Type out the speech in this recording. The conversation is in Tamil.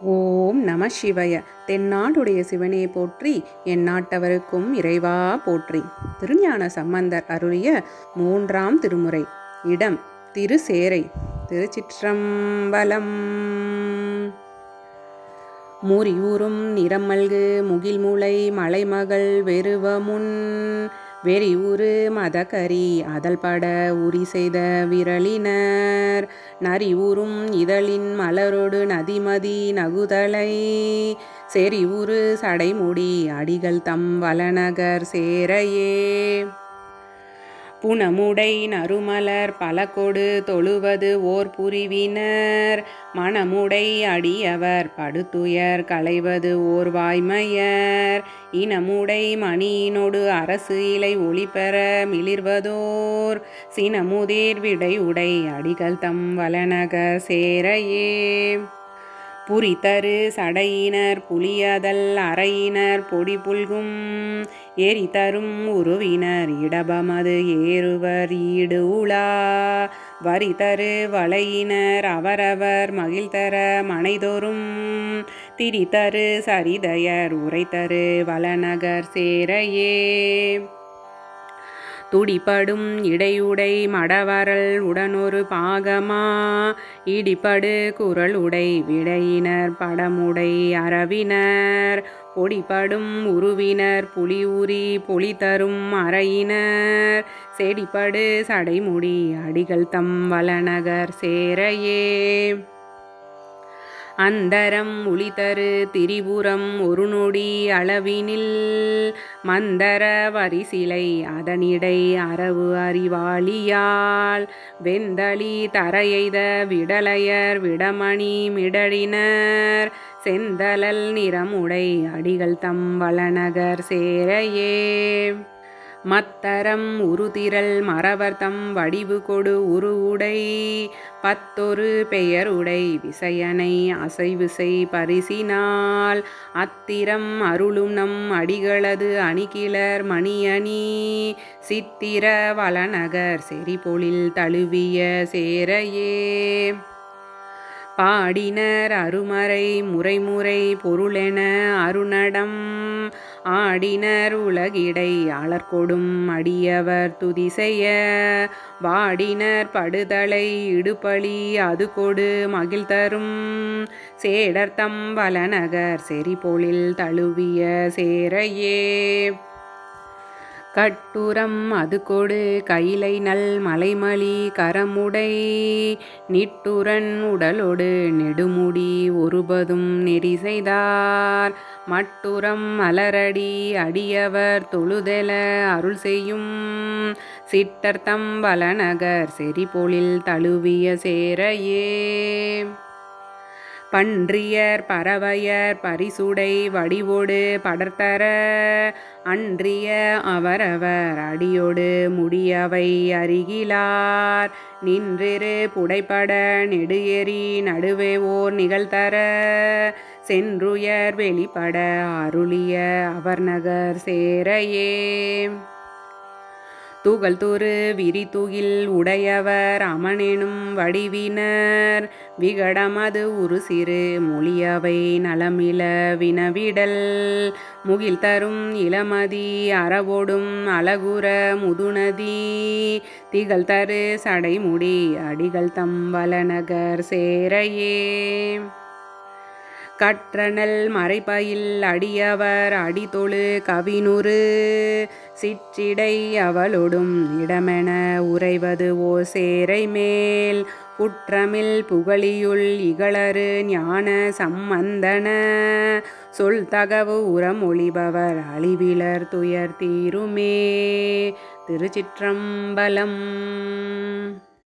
ஓம் நம சிவய. தென்னாடுடைய சிவனே போற்றி என் நாட்டவருக்கும் இறைவா போற்றி. திருஞான சம்பந்தர் அருளிய மூன்றாம் திருமுறை இடம் திருசேரை திருச்சிற்றம்பலம். முறியூறும் நிறமல்கு முகில்முளை மலைமகள் வெறுவமுன் வெறி உரு அதல் பட உரி செய்த விரலினர். நரி ஊறும் இதழின் மலரோடு நதிமதி நகுதலை. செறி உரு சடைமுடி அடிகள் தம் வளநகர் சேரையே. புனமுடை நறுமலர் பலகொடு தொழுவது ஓர் புரிவினர். மணமுடை அடியவர் படுத்துயர் களைவது ஓர் வாய்மையர். இனமுடை மணியினோடு அரசு இலை ஒளிபெற மிளிர்வதோர். சினமுதிர் விடை உடை அடிகள் தம் வலனக சேரையே. புரிதரு சடையினர் புலியதல் அறையினர் பொடி புல்கும். ஏறி தரும் உருவினர் இடபமது ஏறுவர் ஈடு உலா. வரி தரு வளையினர் அவரவர் மகிழ்தர மனைதோறும் திரிதரு சரிதயர் உரைத்தரு வளநகர் சேரையே. துடிப்படும் இடையுடை மடவரல் உடனொரு பாகமா. இடிப்படு குரலுடை விடையினர் படமுடை அரவினர் கொடிபடும் உருவினர் புலியூரி பொலி தரும் அறையினர். செடிப்படு சடைமுடி அடிகள் தம் வளநகர் சேரையே. அந்தரம் ஒளிதரு திரிபுரம் ஒரு நொடி அளவினில். மந்தர வரிசிலை அதனிடை அரவு அறிவாளியால். வெந்தளி தரையெய்த விடலையர் விடமணி மிடழினர் செந்தலல் நிறமுடை அடிகள் தம் வளநகர் சேரையே. மத்தரம் உருதிரல் மறவர்தம் வடிவு கொடு உருவுடை. பத்தொரு பெயருடை விசயனை அசைவிசை பரிசினால். அத்திரம் அருளும் நம் அடிகளது அணிகிளர் மணியணி. சித்திர வளநகர் செறிபொழில் தழுவிய சேரையே. பாடினர் அருமறை முறைமுறை பொருளென அருணடம் ஆடினர் உலகிடை அலர்கொடும் அடியவர் துதி செய்ய வாடினர் படுதலை இடுபழி அது கொடு மகிழ் தரும் சேடர்த்தம் வளநகர் செறிபொழில் தழுவிய சேரையே. கட்டுரம் அது கொடு. கைலை நல் மலைமலி கரமுடை. நிட்டுரன் உடலொடு நெடுமுடி ஒருபதும் நெறி செய்தார். மட்டுரம் அலரடி அடியவர் தொழுதெல அருள் செய்யும். சிட்டர்த்தம் வலநகர் செறிபொழில் தழுவிய சேரையே. பன்றியர் பறவையர் பரிசுடை வடிவோடு படர்த்தர அன்றிய அவரவர் அடியோடு முடியவை அருகிலார். நின்றிரு புடைப்பட நெடு நடுவே ஓர் நிகழ்த்தர சென்றுயர் வெளிப்பட அருளிய அவர் நகர் சேரையே. தூகல் விரி தூகில் உடையவர் அமனெனும் வடிவினர். விகடமது உரு சிறு மொழியவை நலமில வினவிடல். முகில் தரும் இளமதி அறவோடும் அழகுற முதுநதி. திகழ் தரு சடைமுடி அடிகள் தம் வலநகர் சேரையே. கற்றனல் மறைபயில் அடியவர் அடிதொழு கவினுறு. சிற்றிடை அவளொடும் இடமென உறைவது ஓ சேரை மேல். குற்றமில் புகழியுள் இகழறு ஞான சம்பந்தன. சொல் தகவு ஒளிபவர் அழிவிலர் துயர் தீருமே. திருச்சிற்றம்பலம்